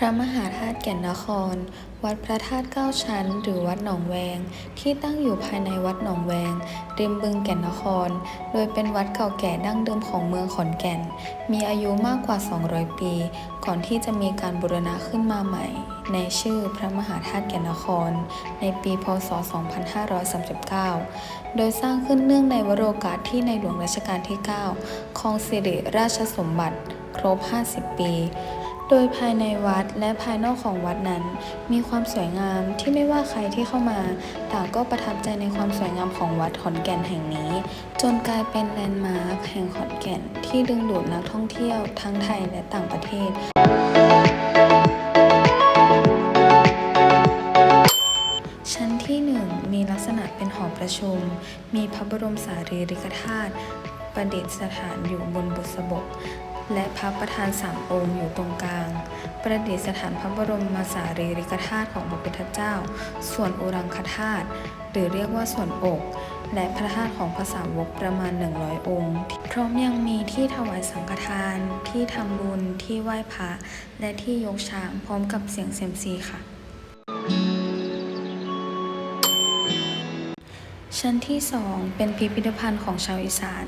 พระมหาธาตุแก่นนคร วัดพระธาตุเก้าชั้น หรือวัดหนองแวง ที่ตั้งอยู่ภายในวัดหนองแวง ริมบึงแก่นนคร โดยเป็นวัดเก่าแก่ดั้งเดิมของเมืองขอนแก่น มีอายุมากกว่า 200 ปี ก่อนที่จะมีการบูรณะขึ้นมาใหม่ ในชื่อพระมหาธาตุแก่นนคร ในปีพศ 2539 โดยสร้างขึ้นเนื่องในวโรกาสที่ในหลวงรัชกาลที่ 9 ครองสิริราชสมบัติ ครบ 50 ปี โดยภายในวัดและภายนอกของวัดนั้น มีความสวยงามที่ไม่ว่าใครที่เข้ามา ต่างก็ประทับใจในความสวยงามของวัดขอนแก่นแห่งนี้ จนกลายเป็นแลนด์มาร์คแห่งขอนแก่น ที่ดึงดูดนักท่องเที่ยวทั้งไทยและต่างประเทศชั้นที่ 1 มีลักษณะเป็นหอประชุม มีพระบรมสารีริกธาตุประดิษฐานอยู่บนบุษบก และพระประธานสามองค์อยู่ตรงกลาง ประดิษฐานพระบรมมาสารีริกธาตุของพระพุทธเจ้า ส่วนอุรังคธาตุหรือเรียกว่าส่วนอก และพระธาตุของพระสาวกประมาณ 100 องค์พร้อมยังมีที่ถวายสังฆทาน ที่ทำบุญที่ไหว้พระและที่ยกช้างพร้อมกับเสียงเซมซีค่ะ ชั้นที่ 2 เป็นพิพิธภัณฑ์ของชาวอีสาน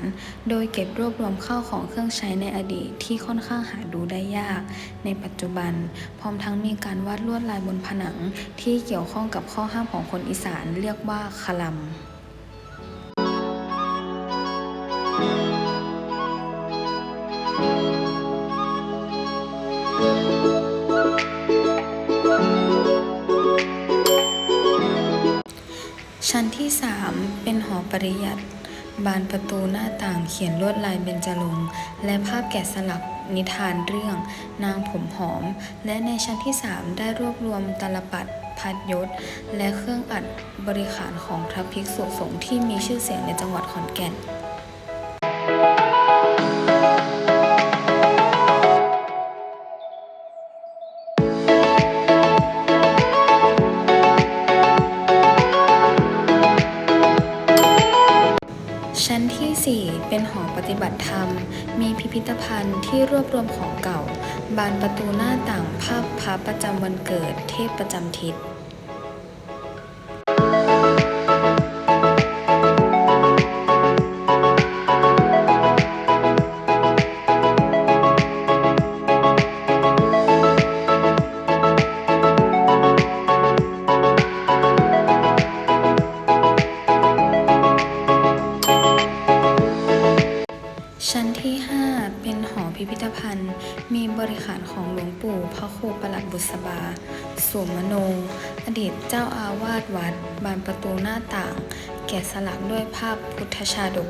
โดยเก็บรวบรวมข้าวของเครื่องใช้ในอดีตที่ค่อนข้างหาดูได้ยาก ในปัจจุบัน พร้อมทั้งมีการวาดลวดลายบนผนัง ที่เกี่ยวข้องกับข้อห้ามของคนอีสานเรียกว่าคลัมชั้น เป็นหอปริยัติบานประตูหน้าต่างเขียนลวดลายเบญจรงค์และภาพแกะสลักนิทานเรื่อง นางผมหอม และในชั้นที่ 3 ได้รวบรวมตลปัดพัดยศ และเครื่องอัดบริขารของพระภิกษุสงฆ์ที่มีชื่อเสียงในจังหวัดขอนแก่น 4 เป็นหอปฏิบัติธรรม มีพิพิธภัณฑ์ที่รวบรวมของเก่า บานประตูหน้าต่างภาพพระประจำวันเกิด เทพประจำทิศ มีบริขารของหลวงปู่พระครูประหลัดบุษบาสวมโน อดีตเจ้าอาวาสวัด บานประตูหน้าต่าง แกะสลักด้วยภาพพุทธชาดก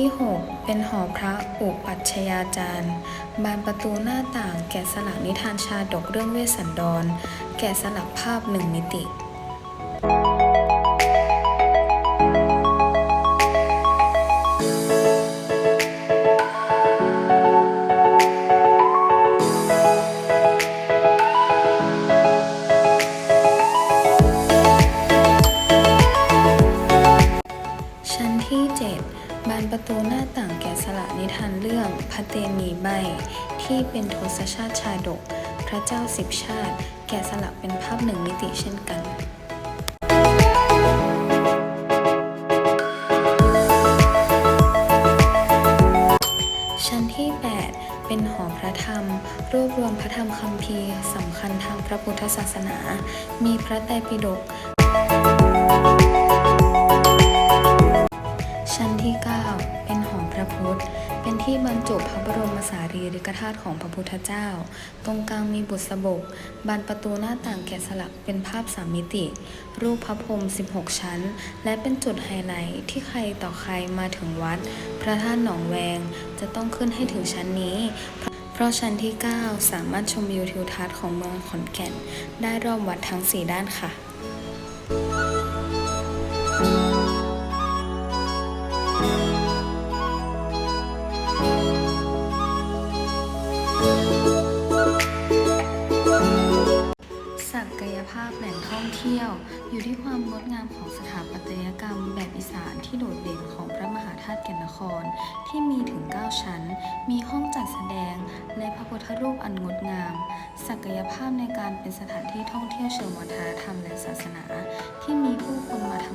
ที่ 6 เป็นหอพระอุปัชฌาจารย์ บานประตูหน้าต่างแกะสลักนิทานชาดกเรื่องเวสสันดร แกะสลักภาพหนึ่งมิติ นิทานเรื่องพระเตมีใบ ที่เป็นทศชาติชาดก พระเจ้าสิบชาติ แกะสลักเป็นภาพหนึ่งมิติเช่นกันชั้นที่ 8 เป็นหอพระธรรม รวบรวมพระธรรมคัมภีร์สำคัญทางพระพุทธศาสนา มีพระไตรปิฎก จบรรจุพระบรมสารีริกธาตุของพระพุทธเจ้า ตรงกลางมีบุษบก บานประตูหน้าต่างแกะสลักเป็นภาพสามมิติ รูปพระพรหม 16 ชั้น และเป็นจุดไฮไลท์ที่ใครต่อใครมาถึงวัด พระธาตุหนองแวงจะต้องขึ้นให้ถึงชั้นนี้เพราะชั้นที่ 9 สามารถชมวิวทิวทัศน์ของเมืองขอนแก่น ได้รอบวัดทั้ง 4 ด้านค่ะาพแหล่งท่องเที่ยว อยู่ที่ความงดงามของสถาปัตยกรรมแบบอีสานที่โดดเด่นของพระมหาธาตุแก่นนคร ที่มีถึง 9 ชั้น มีห้องจัดแสดง และพระพุทธรูปอันงดงาม ศักยภาพในการเป็นสถานที่ท่องเที่ยวเชิงวัฒนธรรมและศาสนา ที่มีผู้คนมาท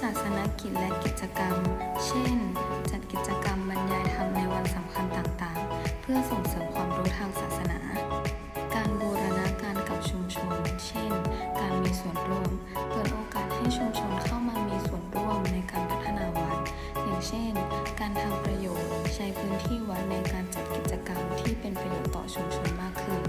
ศาสนกิจและกิจกรรม เช่น จัดกิจกรรมบรรยายธรรมในวันสำคัญต่างๆ เพื่อส่งเสริมความรู้ทางศาสนา การบูรณาการกับชุมชน เช่น การมีส่วนร่วม เปิดโอกาสให้ชุมชนเข้ามามีส่วนร่วมในการพัฒนาวัด อย่างเช่น การทำประโยชน์ ใช้พื้นที่วัดในการจัดกิจกรรมที่เป็นประโยชน์ต่อชุมชนมากขึ้น